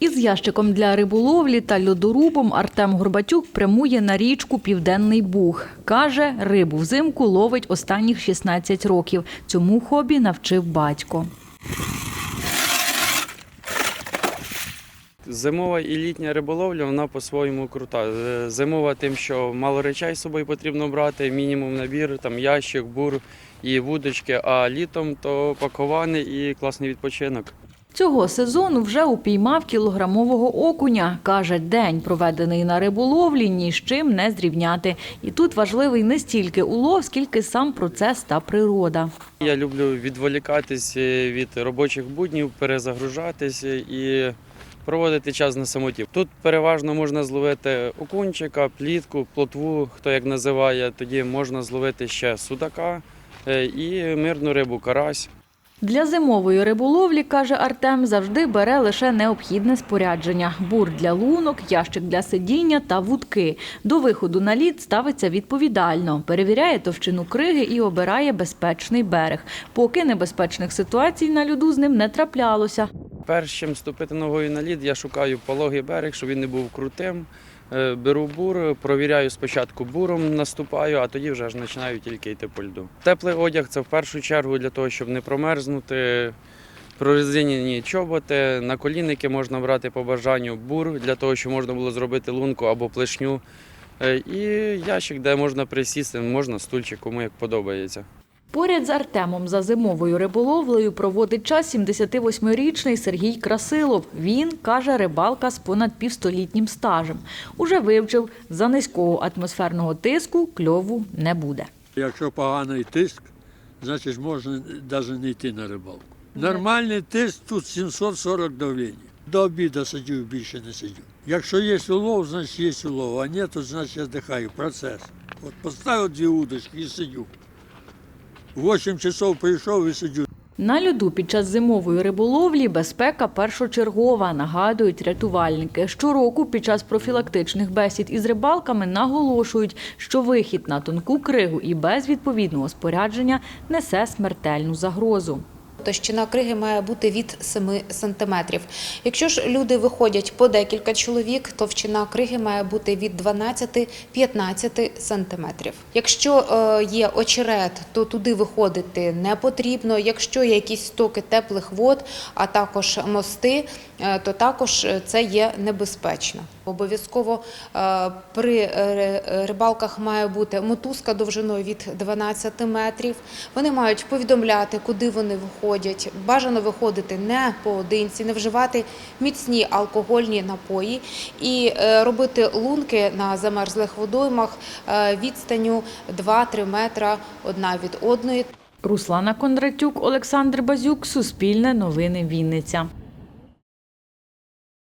Із ящиком для риболовлі та льодорубом Артем Горбатюк прямує на річку Південний Буг. Каже, рибу взимку ловить останніх 16 років. Цьому хобі навчив батько. Зимова і літня риболовля вона по-своєму крута. Е, Зимова тим, що мало речей з собою потрібно брати, мінімум набір, там ящик, бур і вудочки, а літом то пакувани і класний відпочинок. Цього сезону вже упіймав кілограмового окуня. Каже, день, проведений на риболовлі, ні з чим не зрівняти. І тут важливий не стільки улов, скільки сам процес та природа. Я люблю відволікатись е, від робочих буднів, перезагружатись і проводити час на самоті. Тут переважно можна зловити окунчика, плітку, плотву, хто як називає. Тоді можна зловити ще судака е, і мирну рибу, карась. Для зимової риболовлі, каже Артем, завжди бере лише необхідне спорядження: бур для лунок, ящик для сидіння та вудки. До виходу на лід ставиться відповідально, перевіряє товщину криги і обирає безпечний берег. Поки небезпечних ситуацій на льоду з ним не траплялося. Перш чим ступити ногою на лід, я шукаю пологий берег, щоб він не був крутим. Е, Беру бур, провіряю спочатку буром, наступаю, а тоді вже ж починаю тільки йти по льду. Теплий одяг це в першу чергу для того, щоб не промерзнути. Прорезинені чоботи, на колінники можна брати по бажанню бур для того, щоб можна було зробити лунку або плешню. Е, І ящик, де можна присісти, можна стульчик, кому як подобається. Поряд з Артемом за зимовою риболовлею проводить час 78-річний Сергій Красилов. Він, каже, рибалка з понад півстолітнім стажем. Уже вивчив, за низького атмосферного тиску кльову не буде. Якщо поганий тиск, значить можна навіть не йти на рибалку. Нормальний тиск тут 740 давлення. До обіду сидів, більше не сидів. Якщо є улов, значить є улов, а ні, то значить я дихаю. Процес. От поставив дві удочки і сидю. В 8 часов прийшов і сидю. На льоду під час зимової риболовлі безпека першочергова, нагадують рятувальники. Щороку під час профілактичних бесід із рибалками наголошують, що вихід на тонку кригу і без відповідного спорядження несе смертельну загрозу. Товщина криги має бути від 7 сантиметрів. Якщо ж люди виходять по декілька чоловік, товщина криги має бути від 12-15 сантиметрів. Якщо е, є очерет, то туди виходити не потрібно. Якщо є якісь стоки теплих вод, а також мости, е, то також це є небезпечно. Обов'язково е, при рибалках має бути мотузка довжиною від 12 метрів. Вони мають повідомляти, куди вони виходять. Бажано виходити не поодинці, не вживати міцні алкогольні напої і е, робити лунки на замерзлих водоймах відстаню відстанню 2-3 метра одна від одної. Руслана Кондратюк, Олександр Базюк, Суспільне новини Вінниця.